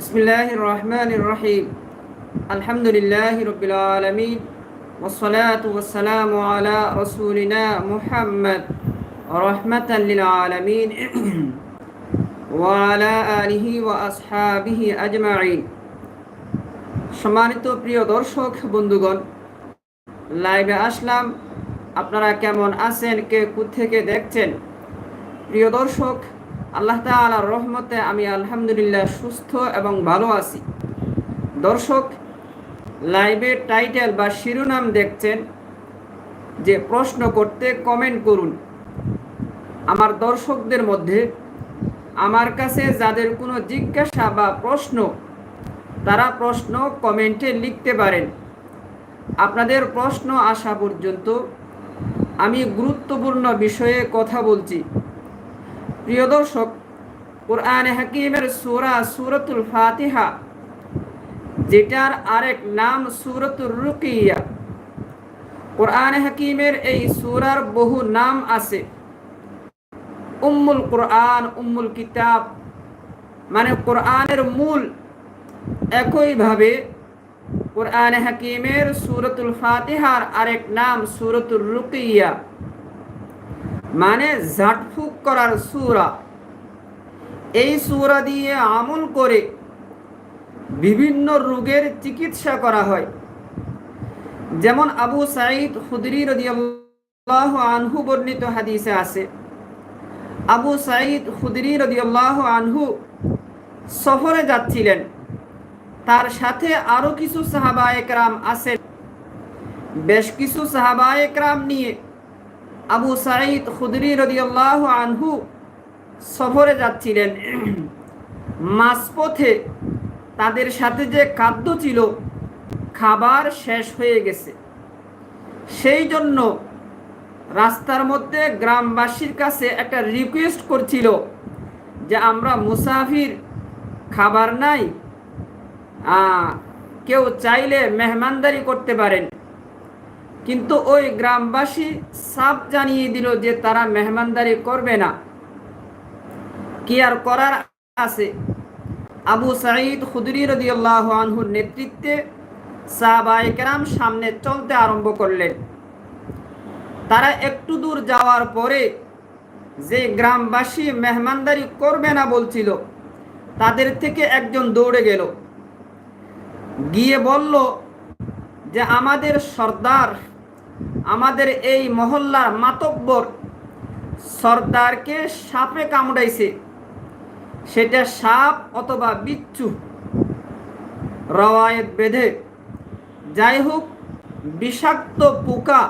بسم الله الرحمن الرحيم الحمد لله رب العالمين والصلاة والسلام على رسولنا محمد رحمة للعالمين وعلى آله وأصحابه أجمعين সম্মানিত প্রিয় দর্শক বন্ধুগণ লাইভে আসলাম আপনারা কেমন আছেন কে থেকে দেখছেন প্রিয় দর্শক আল্লাহ তালার রহমতে আমি আলহামদুলিল্লাহ সুস্থ এবং ভালো আছি। দর্শক লাইভের টাইটেল বা শিরোনাম দেখছেন যে প্রশ্ন করতে কমেন্ট করুন। আমার দর্শকদের মধ্যে আমার কাছে যাদের কোনো জিজ্ঞাসা বা প্রশ্ন, তারা প্রশ্ন কমেন্টে লিখতে পারেন। আপনাদের প্রশ্ন আসা পর্যন্ত আমি গুরুত্বপূর্ণ বিষয়ে কথা বলছি। প্রিয় দর্শক, কোরআন হাকিমের সুরা সুরতুল ফাতিহা, যেটার আরেক নাম সুরতুল রুকিয়া। কোরআন হাকিমের এই সুরার বহু নাম আছে। উম্মুল কোরআন, উম্মুল কিতাব মানে কোরআনের মূল একইভাবে কোরআন হাকিমের সুরতুল ফাতিহার আরেক নাম সুরতুল রুকিয়া। মানে ঝাটফুক করার সুরা। এই সুরা দিয়ে আমল করে বিভিন্ন রোগের চিকিৎসা করা হয়। যেমন আবু সাঈদ খুদরি রদিয়াল্লাহ আনহু বর্ণিত হাদিসে আছে, আবু সাঈদ খুদরি রদিয়াল্লাহ আনহু সফরে যাচ্ছিলেন। তার সাথে আরও কিছু সাহাবা একরাম আছেন। বেশ কিছু সাহাবা একরাম নিয়ে আবু সাঈদ খুদরি রদিয়াল্লাহ আনহু সফরে যাচ্ছিলেন। মাঝপথে তাদের সাথে যে খাদ্য ছিল, খাবার শেষ হয়ে গেছে। সেই জন্য রাস্তার মধ্যে গ্রামবাসীর কাছে একটা রিকোয়েস্ট করছিল যে আমরা মুসাফির, খাবার নাই কেউ চাইলে মেহমানদারি করতে পারেন। কিন্তু ওই গ্রামবাসী সাপ জানিয়ে দিল যে তারা মেহমানদারি করবে না। কি আর করার আছে? আবু সাঈদ খুদরি রদিয়াল্লাহ আনহুর নেতৃত্বে সাহবাইকেরাম সামনে চলতে আরম্ভ করলেন। তারা একটু দূর যাওয়ার পরে যে গ্রামবাসী মেহমানদারি করবে না বলছিল, তাদের থেকে একজন দৌড়ে গেল। গিয়ে বলল যে, আমাদের সর্দার আমাদের এই মহল্লার মাতব্বর সর্দারকে সাপে কামড়াইছে। সেটা সাপ অথবা বিচ্ছু। রওয়ায়ত বেঁধে। যাই হোক বিষাক্ত পোকা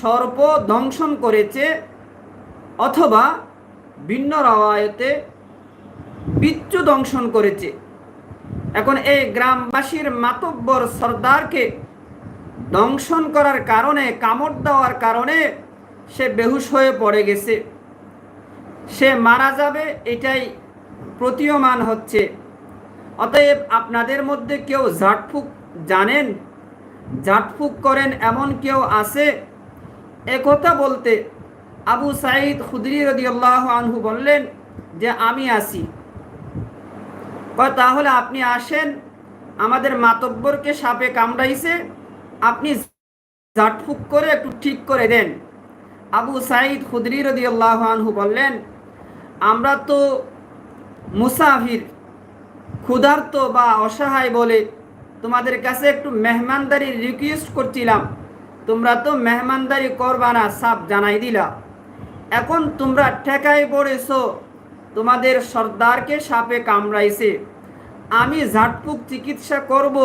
সর্প দংশন করেছে অথবা ভিন্ন রওয়ায়তে বিচ্ছু দংশন করেছে। এখন এই গ্রামবাসীর মাতব্বর সর্দারকে দংশন করার কারণে, কামড় দেওয়ার কারণে সে বেহুশ হয়ে পড়ে গেছে। সে মারা যাবে এটাই প্রতীয়মান হচ্ছে। অতএব আপনাদের মধ্যে কেউ ঝাটফুক জানেন? ঝাটফুক করেন এমন কেউ আছে? একথা বলতে আবু সাঈদ খুদরি রদিয়াল্লাহ আনহু বললেন যে, আমি আসি তাহলে আপনি আসেন। আমাদের মাতব্বরকে সাপে কামড়াইছে। আপনি ঝাটফুক করে একটু ঠিক করে দেন। আবু সাঈদ খুদরি রদিয়াল্লাহ আনহু বললেন, আমরা তো মুসাফির, ক্ষুধার্ত বা অসহায় বলে তোমাদের কাছে একটু মেহমানদারি রিকোয়েস্ট করছিলাম। তোমরা তো মেহমানদারি করবা না, সাপ জানাই দিলা। এখন তোমরা ঠেকায় পড়েছ, তোমাদের সর্দারকে সাপে কামড়াইছে। আমি ঝাটপুক চিকিৎসা করব,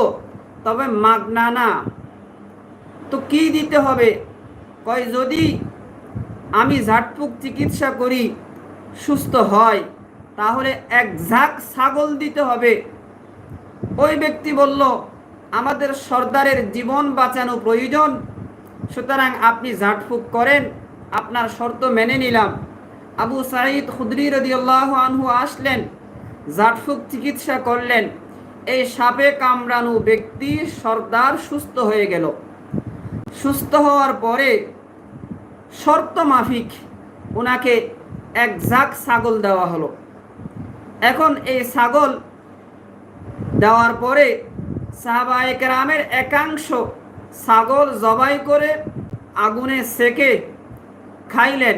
তবে মাগনা না। তো কি দিতে হবে? কয়, যদি আমি ঝাটপুক চিকিৎসা করি, সুস্থ হয়, তাহলে এক ঝাঁক ছাগল দিতে হবে। ওই ব্যক্তি বলল, আমাদের সর্দারের জীবন বাঁচানো প্রয়োজন। সুতরাং আপনি ঝাঁটফুক করেন, আপনার শর্ত মেনে নিলাম। আবু সাঈদ খুদরি রদিয়াল্লাহ আনহু আসলেন ঝাটফুক চিকিৎসা করলেন। এই সাপে কামড়ানো ব্যক্তি সর্দার সুস্থ হয়ে গেল। সুস্থ হওয়ার পরে শর্ত মাফিক ওনাকে এক ঝাঁক ছাগল দেওয়া হলো। এখন এই ছাগল দেওয়ার পরে সাহাবা একরামের একাংশ ছাগল জবাই করে আগুনে সেকে খাইলেন।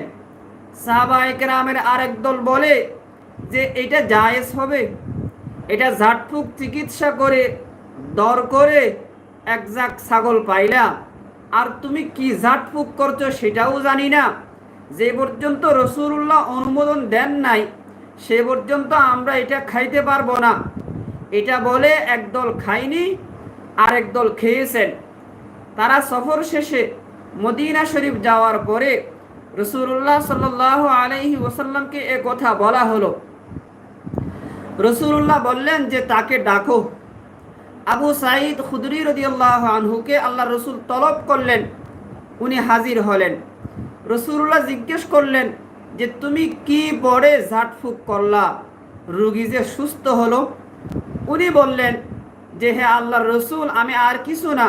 সাহাবা একরামের আরেক দল বলে যে, এটা জায়েজ হবে। এটা ঝাটফুক চিকিৎসা করে, দর করে এক ঝাঁক ছাগল পাইলাম। আর তুমি কি ঝাটফুক করছ সেটাও জানি না। যে পর্যন্ত রসুল্লাহ অনুমোদন দেন নাই, সে পর্যন্ত আমরা এটা খাইতে পারব না। এটা বলে একদল খায়নি আর একদল খেয়েছেন। তারা সফর শেষে মদিনা শরীফ যাওয়ার পরে রসুল্লাহ সাল আলহি ওসাল্লামকে এ কথা বলা হলো। রসুল্লাহ বললেন যে তাকে ডাকো। আবু সাঈদ খুদরি রদিয়াল্লাহ আনহুকে আল্লাহ রসুল তলব করলেন। উনি হাজির হলেন। রসুল্লাহ জিজ্ঞেস করলেন যে, তুমি কি পরে ঝাটফুক করলা? রুগী যে সুস্থ হলো? উনি বললেন যে হে আল্লাহ রসুল, আমি আর কিছু না।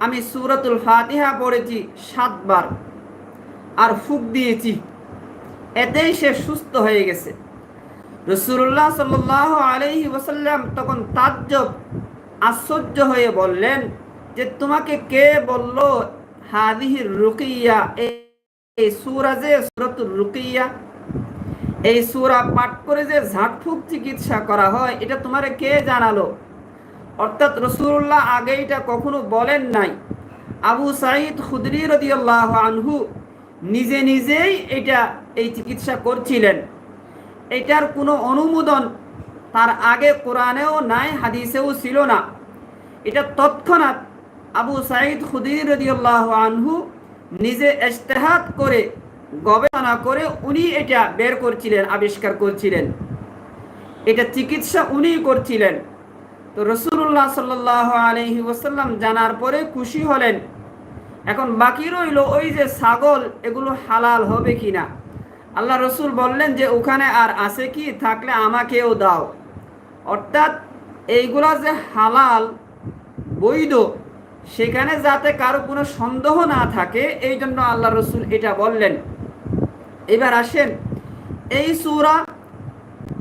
আমি সুরতুল ফাতিহা পড়েছি সাতবার আর ফুক দিয়েছি। এতেই সে সুস্থ হয়ে গেছে। রসুল্লাহ সাল আলহি ওসাল্লাম তখন তাজ্জব আশ্চর্য হয়ে বললেন, যে তোমাকে কে বলল হাদিহির রুকিয়া? এই সুরা যে সুরতুল রুকিয়া? এই সুরা পাঠ করে যে ঝাঁটফুক চিকিৎসা করা হয়, এটা তোমারে কে জানালো? অর্থাৎ রসুল্লাহ আগে এটা কখনো বলেন নাই। আবু সাইদ খুদরি রদিয়াল্লাহ আনহু নিজে নিজেই এটা, এই চিকিৎসা করছিলেন। এটার কোনো অনুমোদন তার আগে কোরআনেও নাই, হাদিসেও ছিল না। এটা তৎক্ষণাৎ আবু সাইদ খুদির আনহু নিজে ইস্তেহাত করে, গবেষণা করে উনি এটা বের করছিলেন, আবিষ্কার করছিলেন। এটা চিকিৎসা উনি করছিলেন। তো রসুল্লাহ সাল্লাহ আলহি ওসাল্লাম জানার পরে খুশি হলেন। এখন বাকি রইল ওই যে ছাগল, এগুলো হালাল হবে কি না আল্লাহ রসুল বললেন যে, ওখানে আর আছে কি? থাকলে আমাকেও দাও। অর্থাৎ এইগুলা যে হালাল, বৈধ, সেখানে যাতে কারও কোনো সন্দেহ না থাকে এই জন্য আল্লাহ রসুল এটা বললেন। এবার আসেন, এই সুরা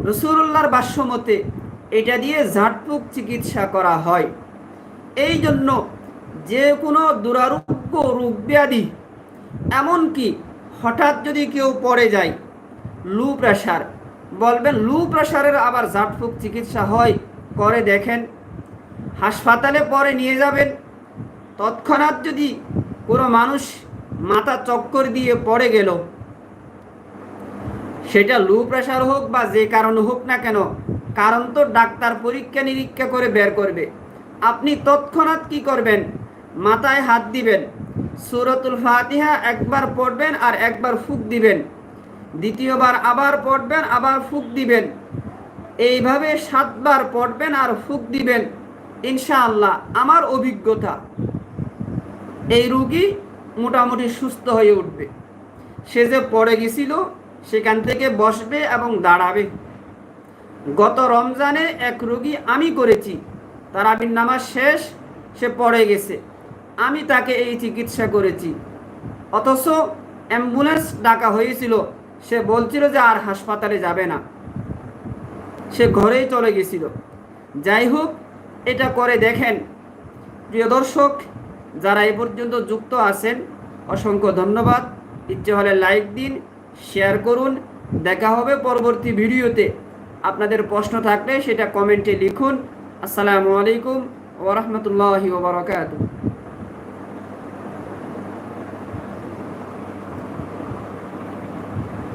রসুল্লাহর বাস্যমতে এটা দিয়ে ঝাটপুক চিকিৎসা করা হয়। এই জন্য যে কোনো দুরারোগ্য রোগ ব্যাধি, এমনকি হঠাৎ যদি কেউ পড়ে যায় লু প্রেশার বলবেন, লু প্রেশারের আবার ঝাটফুক চিকিৎসা হয়, করে দেখেন। হাসপাতালে পরে নিয়ে যাবেন। তৎক্ষণাৎ যদি কোনো মানুষ মাথা চক্কর দিয়ে পড়ে গেল, সেটা লো প্রেশার হোক বা যে কারণ হোক না কেন, কারণ তো ডাক্তার পরীক্ষা নিরীক্ষা করে বের করবে। আপনি তৎক্ষণাৎ কি করবেন? মাথায় হাত দিবেন। সুরতুল ফাতিহা একবার পড়বেন আর একবার ফুক দিবেন। দ্বিতীয়বার আবার পড়বেন, আবার ফুক দিবেন। এইভাবে সাতবার পড়বেন আর ফুক দিবেন, ইনশাআল্লাহ। আমার অভিজ্ঞতা, এই রুগী মোটামুটি সুস্থ হয়ে উঠবে। সে যে পড়ে গেছিল, সেখান থেকে বসবে এবং দাঁড়াবে। গত রমজানে এক রুগী আমি করেছি। তার আবির নামাজ শেষ, সে পড়ে গেছে। আমি তাকে এই চিকিৎসা করেছি। অথচ অ্যাম্বুলেন্স ডাকা হয়েছিল। সে বলছিল যে আর হাসপাতালে যাবে না। সে ঘরেই চলে গেছিল। যাই হোক, এটা করে দেখেন। প্রিয় দর্শক, যারা এ পর্যন্ত যুক্ত আছেন, অসংখ্য ধন্যবাদ। ইচ্ছে হলে লাইক দিন, শেয়ার করুন। দেখা হবে পরবর্তী ভিডিওতে। আপনাদের প্রশ্ন থাকলে সেটা কমেন্টে লিখুন। আসসালামু আলাইকুম ওরহমতুল্লাহি ওবরাকাতু